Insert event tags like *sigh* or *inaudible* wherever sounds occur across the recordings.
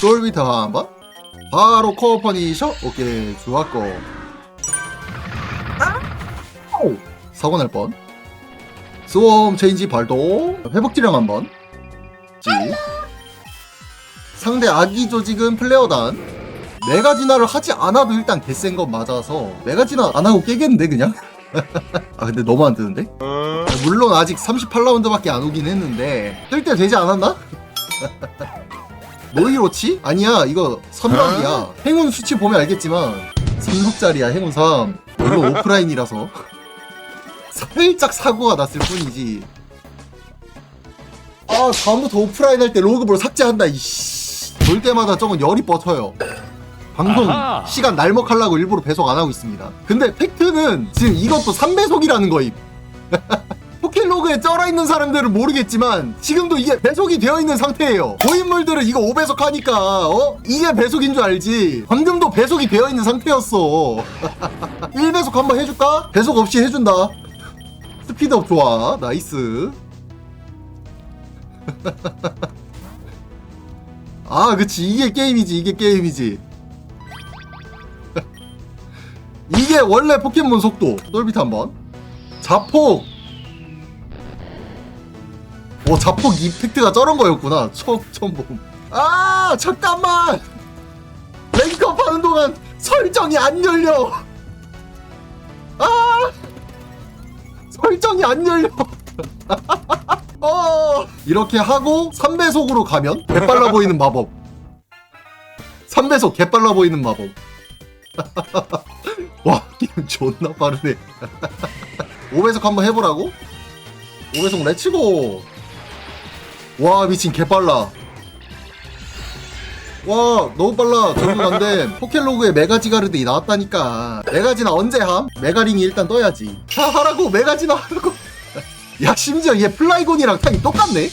솔비타 한번? 바로 코어 퍼니셔? 오케이 좋았고. 사고 날 뻔. 스웜 체인지 발동. 회복 지령 한번. 지. 상대 아기 조직은 플레어단. 메가지나를 하지 않아도 일단 개센 건 맞아서 메가지나 안 하고 깨겠는데 그냥? *laughs* 아 근데 너무 안 뜨는데? 물론 아직 38라운드밖에 안 오긴 했는데 뜰 때 되지 않았나? *laughs* 노이로치? 아니야 이거 3락이야. 행운 수치 보면 알겠지만 3락짜리야 행운 3 물론 오프라인이라서. 살짝 사고가 났을 뿐이지. 아 다음부터 오프라인 할 때 로그볼 삭제한다 이씨. 볼 때마다 저건 열이 뻗쳐요. 방송 아하. 시간 날먹하려고 일부러 배속 안 하고 있습니다. 근데 팩트는 지금 이것도 3배속이라는 거임 *laughs* 포켓로그에 쩔어 있는 사람들은 모르겠지만 지금도 이게 배속이 되어 있는 상태예요. 고인물들은 이거 5배속 하니까 어? 이게 배속인 줄 알지. 방금도 배속이 되어 있는 상태였어. *laughs* 1배속 한번 해줄까? 배속 없이 해준다. 스피드업 좋아. 나이스. *laughs* 아, 그치. 이게 게임이지. 이게 게임이지. *laughs* 이게 원래 포켓몬 속도. 똘비트 한번. 자폭. 오 자폭 이펙트가 저런 거였구나. 처음 처음 봄. 아 잠깐만! 랭크업 하는 동안 설정이 안 열려! 아! 설정이 안 열려! *laughs* 어! 이렇게 하고 3배속으로 가면 개빨라 보이는 마법. 3배속 개빨라 보이는 마법. *laughs* 와 게임 존나 빠르네. *laughs* 5배속 한번 해보라고? 5배속 레츠고 와 미친 개빨라. 와 너무 빨라. 적응 안돼 포켓로그에 메가지가르드 나왔다니까. 메가지나 언제 함? 메가링이 일단 떠야지. 다 하라고 메가지나 하라고. *laughs* 야 심지어 얘 플라이곤이랑 탕이 똑같네?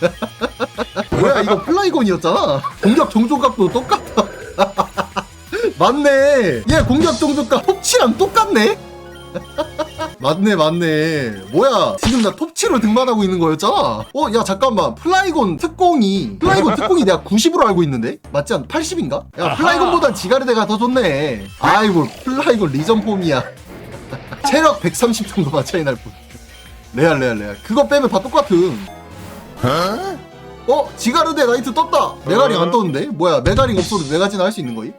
*laughs* 뭐야 이거 플라이곤이었잖아. 공격 종족각도 똑같아. *laughs* 맞네. 얘 공격 종족각 톱치랑 똑같네 맞네 맞네. 뭐야 지금 나 톱7로 등반하고 있는 거였잖아. 어 야 잠깐만. 플라이곤 특공이 플라이곤 특공이 내가 90으로 알고 있는데? 맞지 않 80인가? 야. 플라이곤보단 지가르데가 더 좋네. 아이고 플라이곤 리전 폼이야. *laughs* 체력 130 정도만 차이 날뿐 레알 레알 레알. 그거 빼면 다 똑같음. 어? 지가르데 나이트 떴다. 메가링 안 떴는데? 뭐야 메가링 없어도 메가지나 할 수 있는 거임?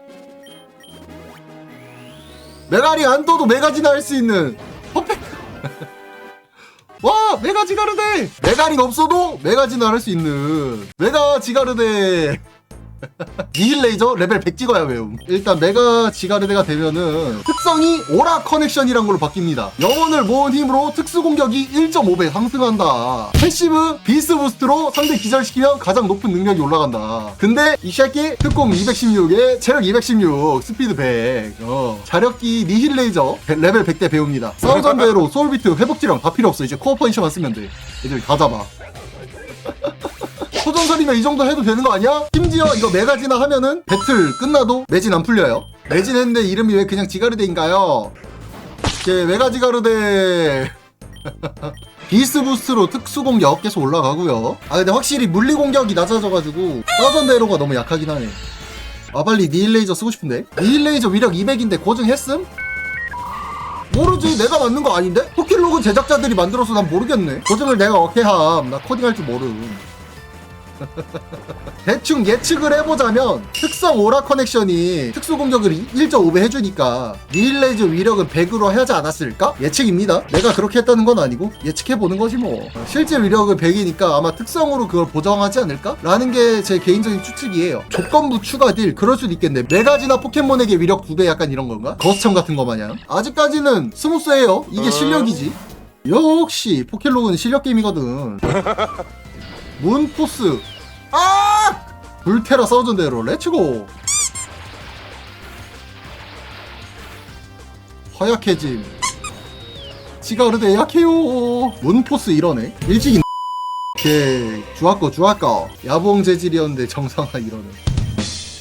메가링 안 떠도 메가지나 할 수 있는 와 메가 지가르데 메가링 없어도 메가지나 할수 있는. 메가 지가르데 니힐 레이저 레벨 100 찍어야 외움. 일단 메가 지가르데가 되면은 특성이 오라 커넥션이란 걸로 바뀝니다. 영혼을 모은 힘으로 특수 공격이 1.5배 상승한다. 패시브 비스 부스트로 상대 기절시키면 가장 높은 능력이 올라간다. 근데 이 새끼 특공 216에 체력 216 스피드 100 어. 자력기 니힐 레이저 배- 레벨 100대 배웁니다. 사우전대로 소울비트 회복지랑 다 필요 없어. 이제 코어 포지션만 쓰면 돼. 애들 다 잡아 소전설이면 이 정도 해도 되는 거 아니야? 심지어 이거 메가지나 하면은 배틀 끝나도 매진 안 풀려요. 매진 했는데 이름이 왜 그냥 지가르데인가요? 이게 메가지가르데 *laughs* 비스 부스트로 특수 공격 계속 올라가고요. 아 근데 확실히 물리 공격이 낮아져가지고 서전대로가 너무 약하긴 하네. 아 빨리 니힐레이저 쓰고 싶은데 니힐레이저 위력 200인데 고증했음? 모르지 내가 만든 거 아닌데? 포킬로그 제작자들이 만들어서 난 모르겠네 고증을 내가 어떻게 함? 나 코딩할 줄 모름 *laughs* 대충 예측을 해보자면 특성 오라 커넥션이 특수 공격을 1.5배 해주니까 니힐레이즈 위력은 100으로 하지 않았을까? 예측입니다. 내가 그렇게 했다는 건 아니고 예측해보는 거지 뭐. 실제 위력은 100이니까 아마 특성으로 그걸 보정하지 않을까? 라는 게 제 개인적인 추측이에요. 조건부 추가 딜 그럴 수도 있겠네. 메가지나 포켓몬에게 위력 2배 약간 이런 건가? 거스청 같은 거 마냥. 아직까지는 스무스해요. 이게 실력이지. 역시 포켓로그는 실력 게임이거든. *laughs* 문포스. 아! 불테라 서전대로 렛츠고. 허약해짐. 지가르데 약해요. 문포스 이러네. 일찍 오케이. 주아꺼 주아꺼 야봉 재질이었는데 정상화 이러네.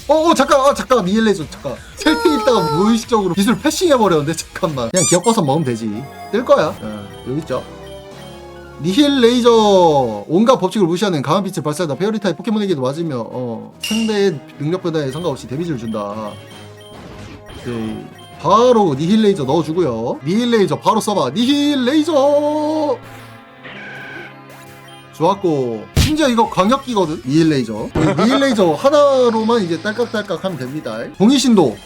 어어 잠깐 아 잠깐 니엘레저 잠깐. 셀팅 있다가 무의식적으로 기술 패싱해버렸는데 잠깐만. 그냥 기억 버섯 먹으면 되지. 뜰 거야. 어, 여기 있죠 니힐 레이저 온갖 법칙을 무시하는 강한 빛을 발사하다 페어리 타입 포켓몬에게도 맞으며 어, 상대의 능력 변화에 상관없이 데미지를 준다. 오케이. 바로 니힐 레이저 넣어주고요. 니힐 레이저 바로 써봐. 니힐 레이저. 좋았고 심지어 이거 광역기거든 니힐 레이저 니힐 레이저 하나로만 이제 딸깍딸깍 하면 됩니다 동이신도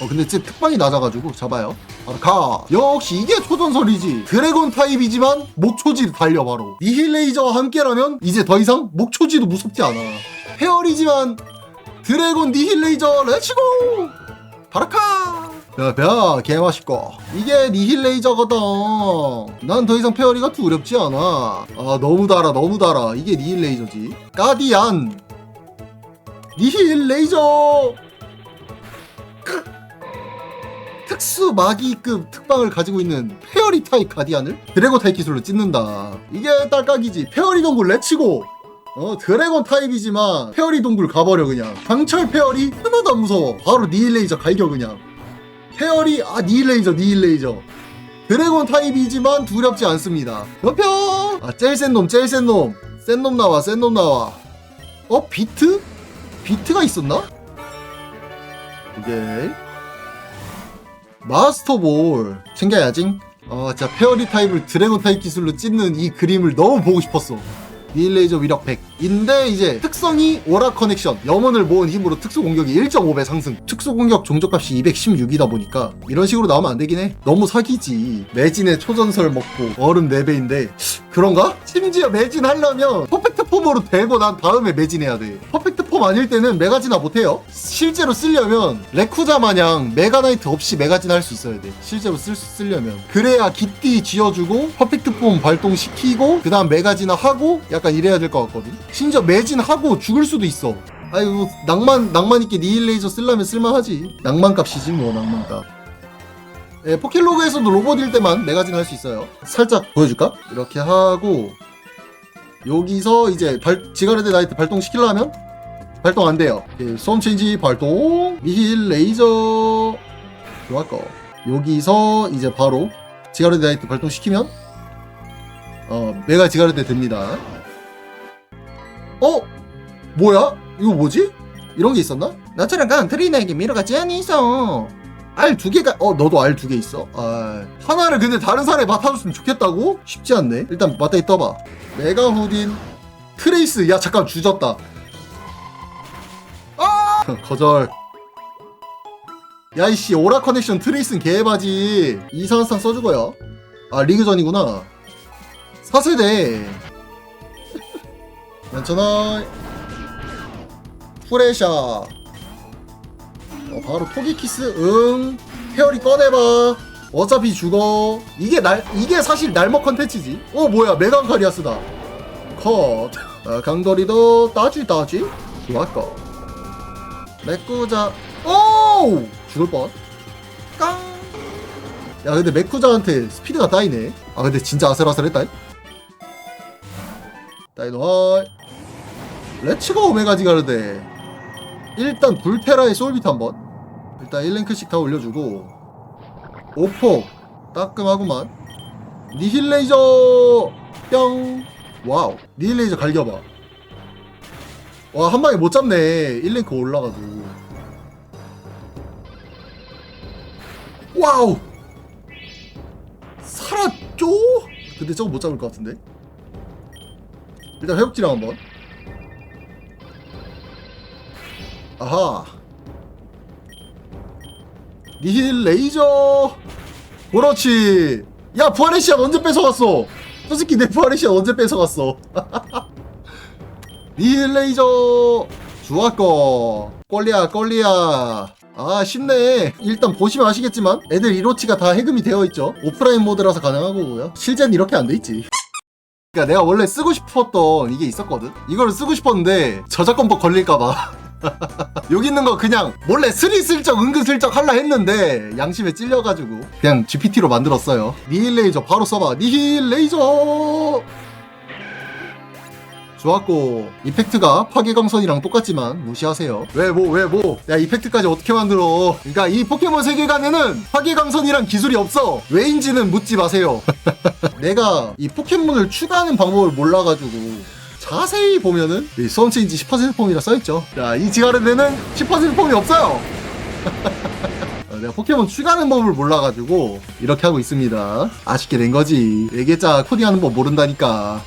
어 근데 진짜 특방이 낮아가지고 잡아요. 바로 가. 역시 이게 초전설이지. 드래곤 타입이지만 목초지 달려 바로. 니힐 레이저와 함께라면 이제 더 이상 목초지도 무섭지 않아. 페어리지만 드래곤 니힐 레이저 렛츠고! 바라카! 벼벼 개맛있고. 이게 니힐 레이저거든. 난 더 이상 페어리가 두렵지 않아. 아 너무 달아 너무 달아. 이게 니힐 레이저지. 가디안. 니힐 레이저 특수 마기급 특방을 가지고 있는 페어리 타입 가디안을 드래곤 타입 기술로 찢는다. 이게 딸깍이지. 페어리 동굴 레치고. 어 드래곤 타입이지만 페어리 동굴 가버려 그냥. 강철 페어리 하나도 안 무서워. 바로 니힐 레이저 갈겨 그냥. 페어리 아 니힐 레이저 니힐 레이저. 드래곤 타입이지만 두렵지 않습니다. 몇표 아 제일 센 놈 제일 센 놈. 센 놈 나와 센 놈 나와. 어 비트? 비트가 있었나? 오케이 마스터볼. 챙겨야지. 어 진짜 페어리 타입을 드래곤 타입 기술로 찢는 이 그림을 너무 보고 싶었어. 닐레이저 위력 100인데 이제 특성이 오라 커넥션. 염원을 모은 힘으로 특수 공격이 1.5배 상승. 특수 공격 종족값이 216이다 보니까 이런 식으로 나오면 안 되긴 해. 너무 사기지. 매진의 초전설 먹고 얼음 4배인데. 그런가? 심지어 매진 하려면 퍼펙트 폼으로 되고 난 다음에 매진해야 돼. 퍼펙트 폼 아닐 때는 메가진화 못해요. 실제로 쓰려면 레쿠자 마냥 메가나이트 없이 메가진 할 수 있어야 돼. 실제로 쓸, 쓰려면. 그래야 기띠 쥐어주고 퍼펙트 폼 발동시키고 그 다음 메가진화 하고 약간 이래야 될 것 같거든. 심지어 매진하고 죽을 수도 있어. 아이고 낭만 낭만 있게 니힐 레이저 쓰려면 쓸만하지. 낭만 값이지 뭐 낭만 값. 예, 포켓로그에서도 로봇일 때만 메가진 할 수 있어요. 살짝 보여줄까? 이렇게 하고 여기서 이제 발, 지가레드 나이트 발동시키려면 발동 안 돼요 예, 솜 체인지 발동 니힐 레이저 좋았고 여기서 이제 바로 지가레드 나이트 발동시키면 어 메가 지가레드 됩니다 어? 뭐야? 이거 뭐지? 이런 게 있었나? 나처럼 간 트리나에게 미러가 제한이 있어. 알 두 개가 어 너도 알 두 개 있어? 아 하나를 근데 다른 사람이 맡아줬으면 좋겠다고? 쉽지 않네. 일단 맞다 이 떠봐. 메가 후딘 트레이스 야 잠깐 주졌다. 아 *laughs* 거절. 야이씨 오라 커넥션 트레이스는 개바지. 이상한상 써주고요. 아 리그전이구나. 4세대. *laughs* 괜찮아. 프레샤. 어, 바로 토기키스. 응. 페어리 꺼내봐. 어차피 죽어. 이게 날, 이게 사실 날먹 컨텐츠지. 어, 뭐야. 메강카리아스다. 컷. 아, 강돌이도 따지, 따지. 좋았고. 메꾸자. 오! 죽을 뻔. 깡. 야, 근데 메쿠자한테 스피드가 따이네. 아, 근데 진짜 아슬아슬했다. 다이노하이. 레츠고 오메가 지 가르데 일단 불테라의 솔비트 한번 일단 1랭크씩 다 올려주고 오포 따끔하구만. 니힐레이저 뿅. 와우. 니힐레이저 갈겨봐. 와 한방에 못 잡네. 1랭크 올라가지고 와우. 살았죠? 근데 저거 못 잡을 것 같은데? 일단 회복지랑 한번. 아하 니힐 레이저. 그렇지. 야 부활의 시간 언제 뺏어갔어? 솔직히 내 부활의 시간 언제 뺏어갔어? *laughs* 니힐 레이저. 좋았고 꼴리야 꼴리야. 아 쉽네. 일단 보시면 아시겠지만 애들 이로치가 다 해금이 되어 있죠. 오프라인 모드라서 가능하고요. 실제는 이렇게 안 돼 있지. 그러니까 내가 원래 쓰고 싶었던 이게 있었거든? 이거를 쓰고 싶었는데 저작권법 걸릴까봐 *laughs* *laughs* 여기 있는 거 그냥 몰래 스리슬쩍 은근슬쩍 할라 했는데 양심에 찔려가지고 그냥 GPT로 만들었어요. 니힐 레이저 바로 써봐. 니힐 레이저! 좋았고 이펙트가 파괴강선이랑 똑같지만 무시하세요. 왜 뭐 왜 뭐 야 이펙트까지 어떻게 만들어? 그러니까 이 포켓몬 세계관에는 파괴강선이랑 기술이 없어. 왜인지는 묻지 마세요. *laughs* 내가 이 포켓몬을 추가하는 방법을 몰라가지고 자세히 보면은 이 수험체인지 10% 폼이라 써있죠 자 이 지가르데는 10% 폼이 없어요 *laughs* 어, 내가 포켓몬 추가하는 법을 몰라가지고 이렇게 하고 있습니다. 아쉽게 된 거지. 얘기했잖아 코딩하는 법 모른다니까.